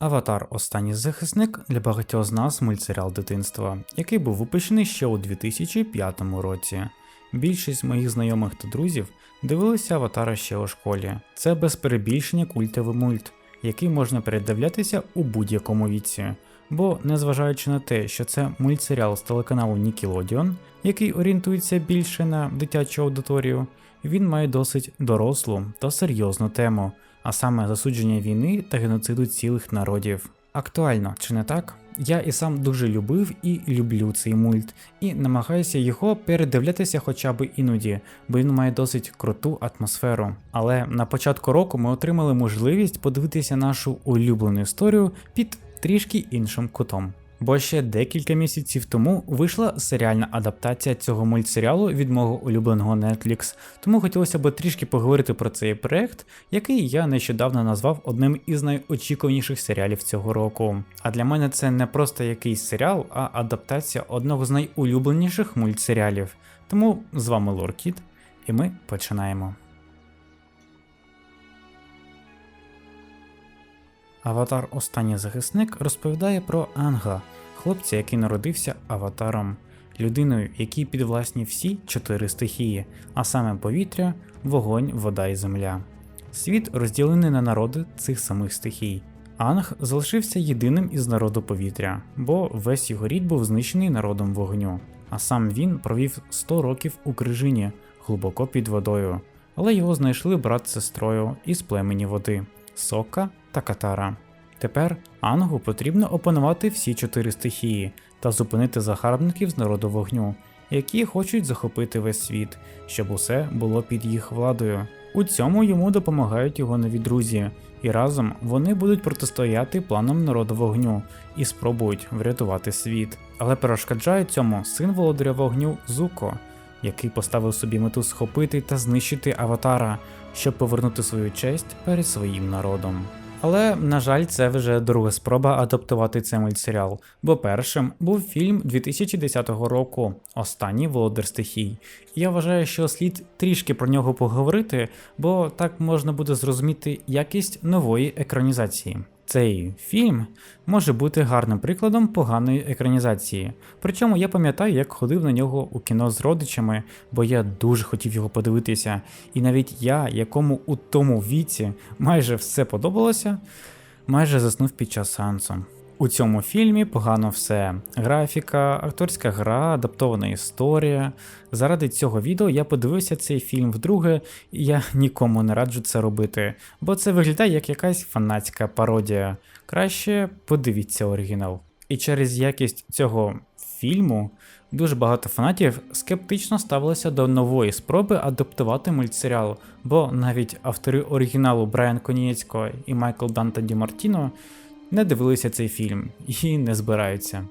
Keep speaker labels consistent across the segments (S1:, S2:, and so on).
S1: Аватар Останній захисник для багатьох з нас мультсеріал дитинства, який був випущений ще у 2005 році. Більшість моїх знайомих та друзів дивилися аватара ще у школі. Це без перебільшення культовий мульт, який можна передивлятися у будь-якому віці. Бо, незважаючи на те, що це мультсеріал з телеканалу Nickelodeon, який орієнтується більше на дитячу аудиторію, він має досить дорослу та серйозну тему, а саме засудження війни та геноциду цілих народів. Актуально, чи не так? Я і сам дуже любив і люблю цей мульт, і намагаюся його передивлятися хоча б іноді, бо він має досить круту атмосферу. Але на початку року ми отримали можливість подивитися нашу улюблену історію під трішки іншим кутом. Бо ще декілька місяців тому вийшла серіальна адаптація цього мультсеріалу від мого улюбленого Netflix, тому хотілося б трішки поговорити про цей проект, який я нещодавно назвав одним із найочікуваніших серіалів цього року. А для мене це не просто якийсь серіал, а адаптація одного з найулюбленіших мультсеріалів. Тому з вами Лоркіт, і ми починаємо. Аватар Останній захисник розповідає про Анга, хлопця, який народився аватаром, людиною, якій підвласні всі чотири стихії, а саме повітря, вогонь, вода і земля. Світ розділений на народи цих самих стихій. Анг залишився єдиним із народу повітря, бо весь його рід був знищений народом вогню, а сам він провів 100 років у крижині, глибоко під водою, але його знайшли брат з сестрою із племені води Сока та Катара. Тепер Ангу потрібно опанувати всі чотири стихії та зупинити загарбників з народу вогню, які хочуть захопити весь світ, щоб усе було під їх владою. У цьому йому допомагають його нові друзі, і разом вони будуть протистояти планам народу вогню і спробують врятувати світ. Але перешкоджає цьому син володаря вогню Зуко, який поставив собі мету схопити та знищити аватара, щоб повернути свою честь перед своїм народом. Але, на жаль, це вже друга спроба адаптувати цей мультсеріал, бо першим був фільм 2010 року Останній володар стихій. Я вважаю, що слід трішки про нього поговорити, бо так можна буде зрозуміти якість нової екранізації. Цей фільм може бути гарним прикладом поганої екранізації. Причому я пам'ятаю, як ходив на нього у кіно з родичами, бо я дуже хотів його подивитися. І навіть я, якому у тому віці майже все подобалося, майже заснув під час сеансу. У цьому фільмі погано все: графіка, акторська гра, адаптована історія. Заради цього відео я подивився цей фільм вдруге, і я нікому не раджу це робити, бо це виглядає як якась фанатська пародія. Краще подивіться оригінал. І через якість цього фільму дуже багато фанатів скептично ставилися до нової спроби адаптувати мультсеріал, бо навіть автори оригіналу Брайан Конієцько і Майкл Данта Ді Мартіно не дивилися цей фільм і не збираються.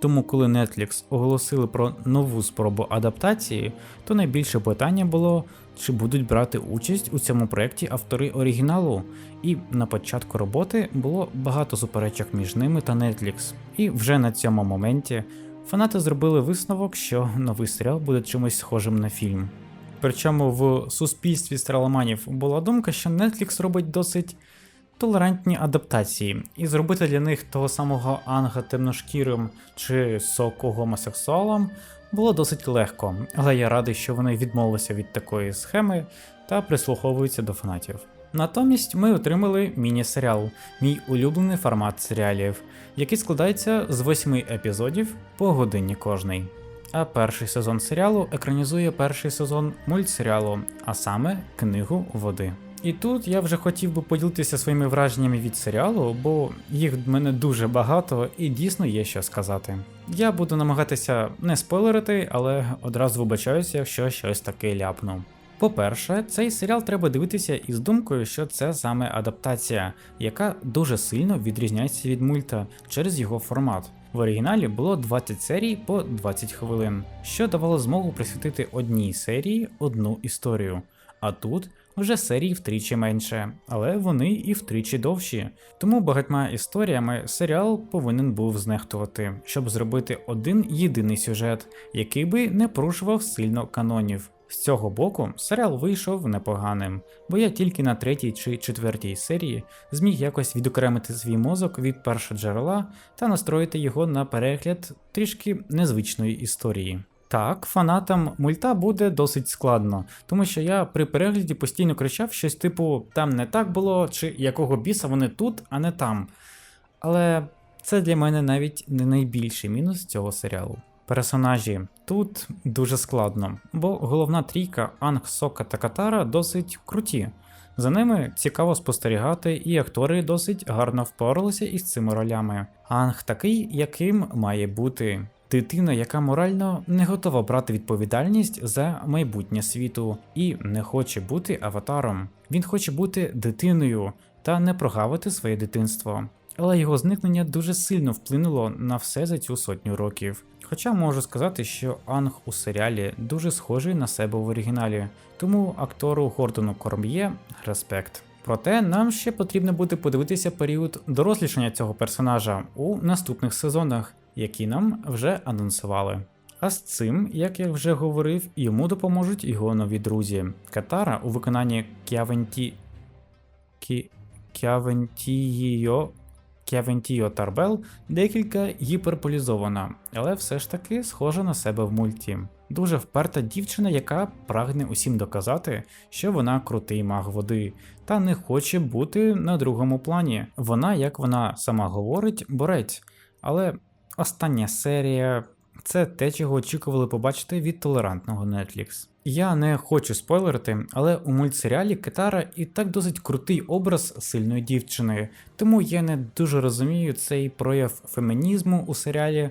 S1: Тому, коли Netflix оголосили про нову спробу адаптації, то найбільше питання було, чи будуть брати участь у цьому проєкті автори оригіналу. І на початку роботи було багато суперечок між ними та Netflix. І вже на цьому моменті фанати зробили висновок, що новий серіал буде чимось схожим на фільм. Причому в суспільстві стреломанів була думка, що Netflix робить досить толерантні адаптації, і зробити для них того самого Анга темношкірим чи соку гомосексуалом було досить легко, але я радий, що вони відмовилися від такої схеми та прислуховуються до фанатів. Натомість ми отримали міні-серіал, мій улюблений формат серіалів, який складається з восьми епізодів по годині кожний. А перший сезон серіалу екранізує перший сезон мультсеріалу, а саме книгу води. І тут я вже хотів би поділитися своїми враженнями від серіалу, бо їх в мене дуже багато і дійсно є що сказати. Я буду намагатися не спойлерити, але одразу вибачаюся, якщо щось таке ляпну. По-перше, цей серіал треба дивитися із думкою, що це саме адаптація, яка дуже сильно відрізняється від мульта через його формат. В оригіналі було 20 серій по 20 хвилин, що давало змогу присвятити одній серії одну історію. А тут вже серій втричі менше, але вони і втричі довші. Тому багатьма історіями серіал повинен був знехтувати, щоб зробити один єдиний сюжет, який би не порушував сильно канонів. З цього боку серіал вийшов непоганим, бо я тільки на третій чи четвертій серії зміг якось відокремити свій мозок від першого джерела та настроїти його на перегляд трішки незвичної історії. Так, фанатам мульта буде досить складно, тому що я при перегляді постійно кричав щось типу там не так було, чи якого біса вони тут, а не там. Але це для мене навіть не найбільший мінус цього серіалу. Персонажі тут дуже складно, бо головна трійка Анг, Сока та Катара досить круті. За ними цікаво спостерігати, і актори досить гарно впоралися із цими ролями. Анг такий, яким має бути. Дитина, яка морально не готова брати відповідальність за майбутнє світу і не хоче бути аватаром. Він хоче бути дитиною та не прогавити своє дитинство. Але його зникнення дуже сильно вплинуло на все за цю сотню років. Хоча можу сказати, що Анг у серіалі дуже схожий на себе в оригіналі, тому актору Гордону Корм'є респект. Проте нам ще потрібно буде подивитися період дорослішання цього персонажа у наступних сезонах, які нам вже анонсували. А з цим, як я вже говорив, йому допоможуть його нові друзі. Катара у виконанні Кявенті. Кі... Кявентіїо Кявентіо Тарбел декілька гіперполізована, але все ж таки схожа на себе в мульті. Дуже вперта дівчина, яка прагне усім доказати, що вона крутий маг води, та не хоче бути на другому плані. Вона, як вона сама говорить, борець. Але остання серія це те, чого очікували побачити від толерантного Netflix. Я не хочу спойлерити, але у мультсеріалі Китара і так досить крутий образ сильної дівчини, тому я не дуже розумію цей прояв фемінізму у серіалі,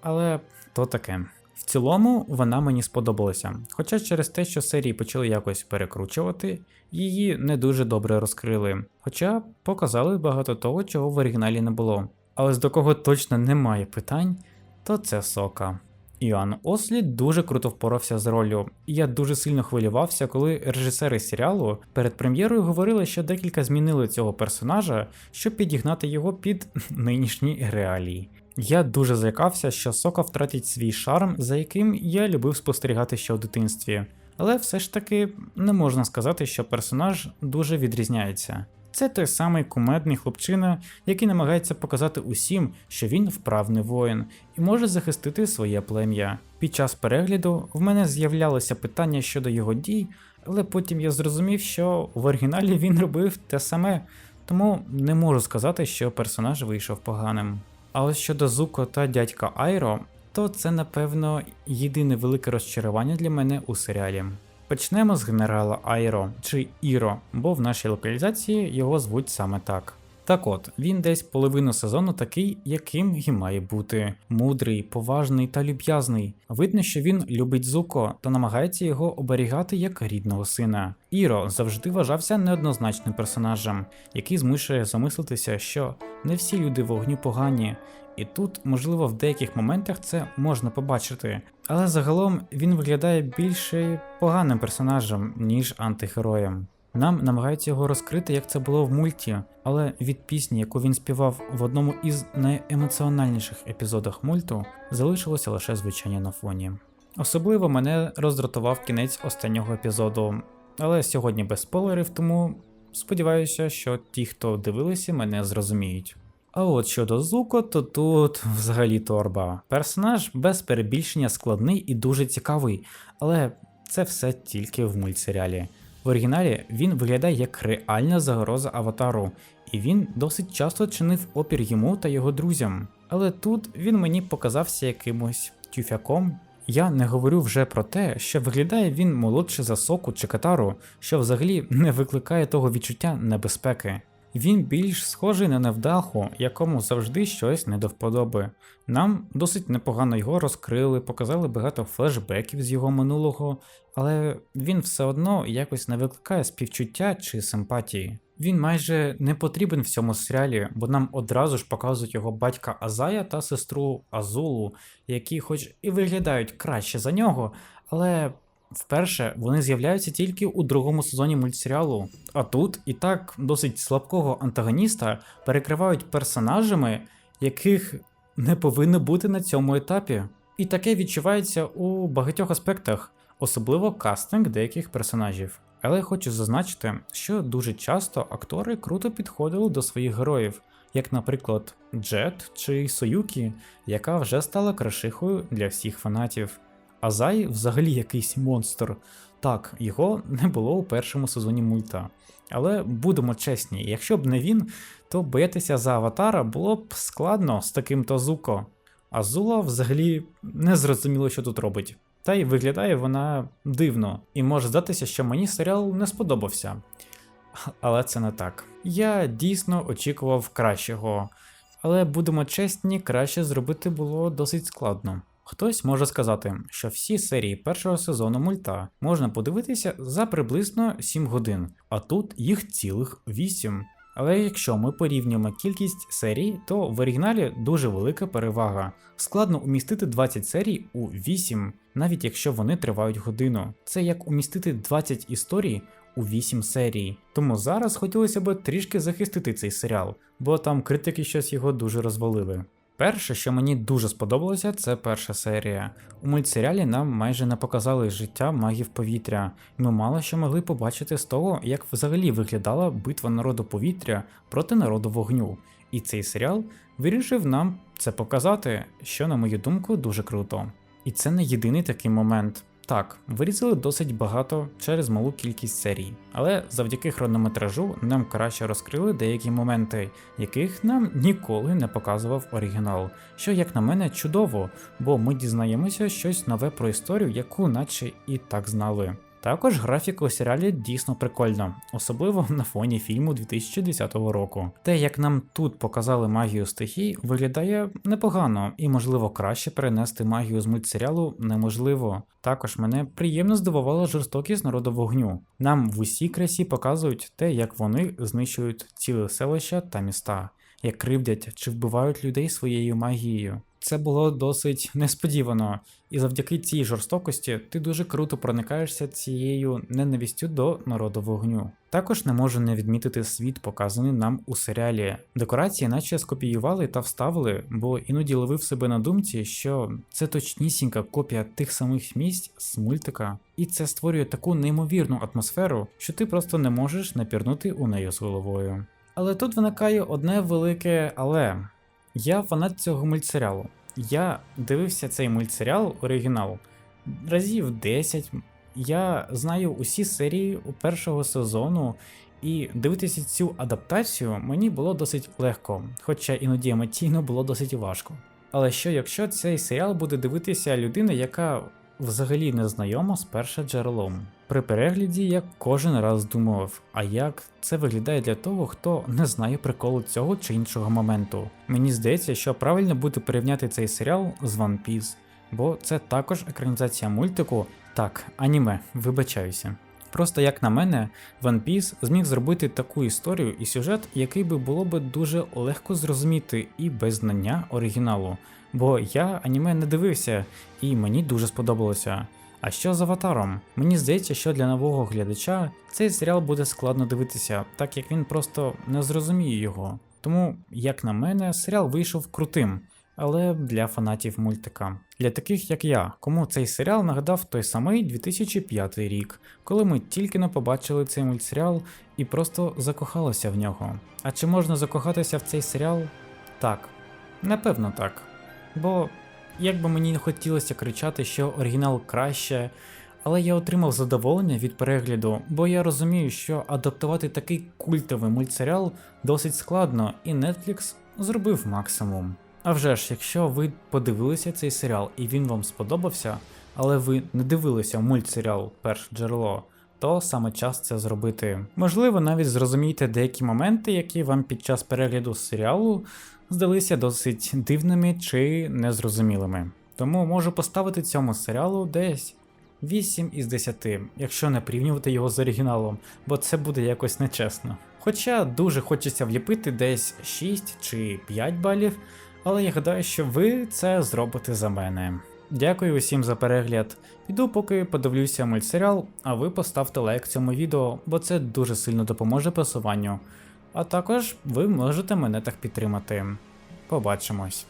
S1: але то таке. В цілому вона мені сподобалася, хоча через те, що серії почали якось перекручувати, її не дуже добре розкрили, хоча показали багато того, чого в оригіналі не було. Але з до кого точно немає питань, то це сока. Іоанн Ослі дуже круто впорався з роллю, і я дуже сильно хвилювався, коли режисери серіалу перед прем'єрою говорили, що декілька змінили цього персонажа, щоб підігнати його під нинішні реалії. Я дуже злякався, що Сока втратить свій шарм, за яким я любив спостерігати ще в дитинстві, але все ж таки не можна сказати, що персонаж дуже відрізняється. Це той самий кумедний хлопчина, який намагається показати усім, що він вправний воїн і може захистити своє плем'я. Під час перегляду в мене з'являлося питання щодо його дій, але потім я зрозумів, що в оригіналі він робив те саме, тому не можу сказати, що персонаж вийшов поганим. А ось щодо Зуко та дядька Айро, то це напевно єдине велике розчарування для мене у серіалі. Почнемо з генерала Айро чи Іро, бо в нашій локалізації його звуть саме так. Так от, він десь половину сезону такий, яким і має бути: мудрий, поважний та люб'язний. Видно, що він любить Зуко та намагається його оберігати як рідного сина. Іро завжди вважався неоднозначним персонажем, який змушує замислитися, що не всі люди вогню погані. І тут, можливо, в деяких моментах це можна побачити, але загалом він виглядає більше поганим персонажем, ніж антигероєм. Нам намагаються його розкрити, як це було в мульті, але від пісні, яку він співав в одному із найемоціональніших епізодах мульту, залишилося лише звучання на фоні. Особливо мене роздратував кінець останнього епізоду, але сьогодні без спойлерів, тому сподіваюся, що ті, хто дивилися, мене зрозуміють. А от щодо Зуко, то тут взагалі торба. Персонаж без перебільшення складний і дуже цікавий, але це все тільки в мультсеріалі. В оригіналі він виглядає як реальна загроза аватару, і він досить часто чинив опір йому та його друзям. Але тут він мені показався якимось тюфяком. Я не говорю вже про те, що виглядає він молодше за соку чи катару, що взагалі не викликає того відчуття небезпеки. Він більш схожий на невдаху, якому завжди щось не до вподоби. Нам досить непогано його розкрили, показали багато флешбеків з його минулого, але він все одно якось не викликає співчуття чи симпатії. Він майже не потрібен в цьому серіалі, бо нам одразу ж показують його батька Азая та сестру Азулу, які, хоч і виглядають краще за нього, але Вперше вони з'являються тільки у другому сезоні мультсеріалу, а тут і так досить слабкого антагоніста перекривають персонажами, яких не повинно бути на цьому етапі. І таке відчувається у багатьох аспектах. особливо кастинг деяких персонажів. Але я хочу зазначити, що дуже часто актори круто підходили до своїх героїв, як, наприклад, Джет чи Союкі, яка вже стала крашихою для всіх фанатів. А Зай взагалі якийсь монстр. Так, його не було у першому сезоні мульта. Але будемо чесні, якщо б не він, то боятися за аватара було б складно з таким Тазуко. А Зула взагалі не зрозуміло, що тут робить. Та й виглядає вона дивно, і може здатися, що мені серіал не сподобався. Але це не так. Я дійсно очікував кращого, але будемо чесні, краще зробити було досить складно. Хтось може сказати, що всі серії першого сезону мульта можна подивитися за приблизно 7 годин, а тут їх цілих 8. Але якщо ми порівнюємо кількість серій, то в оригіналі дуже велика перевага. Складно умістити 20 серій у 8, навіть якщо вони тривають годину. Це як умістити 20 історій у 8 серій. Тому зараз хотілося б трішки захистити цей серіал, бо там критики щось його дуже розвалили. Перше, що мені дуже сподобалося, це перша серія. У мультсеріалі нам майже не показали життя магів повітря, ми мало що могли побачити з того, як взагалі виглядала битва народу повітря проти народу вогню. І цей серіал вирішив нам це показати, що, на мою думку, дуже круто. І це не єдиний такий момент. Так, вирізали досить багато через малу кількість серій, але завдяки хронометражу нам краще розкрили деякі моменти, яких нам ніколи не показував оригінал. Що, як на мене, чудово, бо ми дізнаємося щось нове про історію, яку наче і так знали. Також графіка у серіалі дійсно прикольна, особливо на фоні фільму 2010 року. Те, як нам тут показали магію стихій, виглядає непогано і, можливо, краще перенести магію з мультсеріалу неможливо. Також мене приємно здивувала жорстокість народу вогню. Нам в усій красі показують те, як вони знищують ціле селища та міста, як кривдять чи вбивають людей своєю магією. Це було досить несподівано, і завдяки цій жорстокості ти дуже круто проникаєшся цією ненавістю до народу вогню. Також не можу не відмітити світ, показаний нам у серіалі. Декорації, наче скопіювали та вставили, бо іноді ловив себе на думці, що це точнісінька копія тих самих місць з мультика, і це створює таку неймовірну атмосферу, що ти просто не можеш напірнути у неї з головою. Але тут виникає одне велике але. Я фанат цього мультсеріалу. Я дивився цей мультсеріал оригінал разів 10. Я знаю усі серії першого сезону, і дивитися цю адаптацію мені було досить легко, хоча іноді емоційно було досить важко. Але що якщо цей серіал буде дивитися людина, яка взагалі не знайома з першим джерелом? При перегляді я кожен раз думав, а як це виглядає для того, хто не знає приколу цього чи іншого моменту. Мені здається, що правильно буде порівняти цей серіал з One Piece, бо це також екранізація мультику, так, аніме, вибачаюся. Просто як на мене, One Piece зміг зробити таку історію і сюжет, який би було би дуже легко зрозуміти і без знання оригіналу. Бо я аніме не дивився, і мені дуже сподобалося. А що з аватаром? Мені здається, що для нового глядача цей серіал буде складно дивитися, так як він просто не зрозуміє його. Тому, як на мене, серіал вийшов крутим, але для фанатів мультика. Для таких як я, кому цей серіал нагадав той самий 2005 рік, коли ми тільки не побачили цей мультсеріал і просто закохалися в нього. А чи можна закохатися в цей серіал? Так, напевно так. Бо як би мені не хотілося кричати, що оригінал краще, але я отримав задоволення від перегляду, бо я розумію, що адаптувати такий культовий мультсеріал досить складно, і Netflix зробив максимум. А вже ж, якщо ви подивилися цей серіал і він вам сподобався, але ви не дивилися мультсеріал Перше джерело, то саме час це зробити. Можливо, навіть зрозумієте деякі моменти, які вам під час перегляду серіалу здалися досить дивними чи незрозумілими. Тому можу поставити цьому серіалу десь 8 із 10, якщо не порівнювати його з оригіналом, бо це буде якось нечесно. Хоча дуже хочеться вліпити десь 6 чи 5 балів, але я гадаю, що ви це зробите за мене. Дякую усім за перегляд. Піду поки подивлюся мультсеріал, а ви поставте лайк цьому відео, бо це дуже сильно допоможе просуванню. А також ви можете мене так підтримати. Побачимось.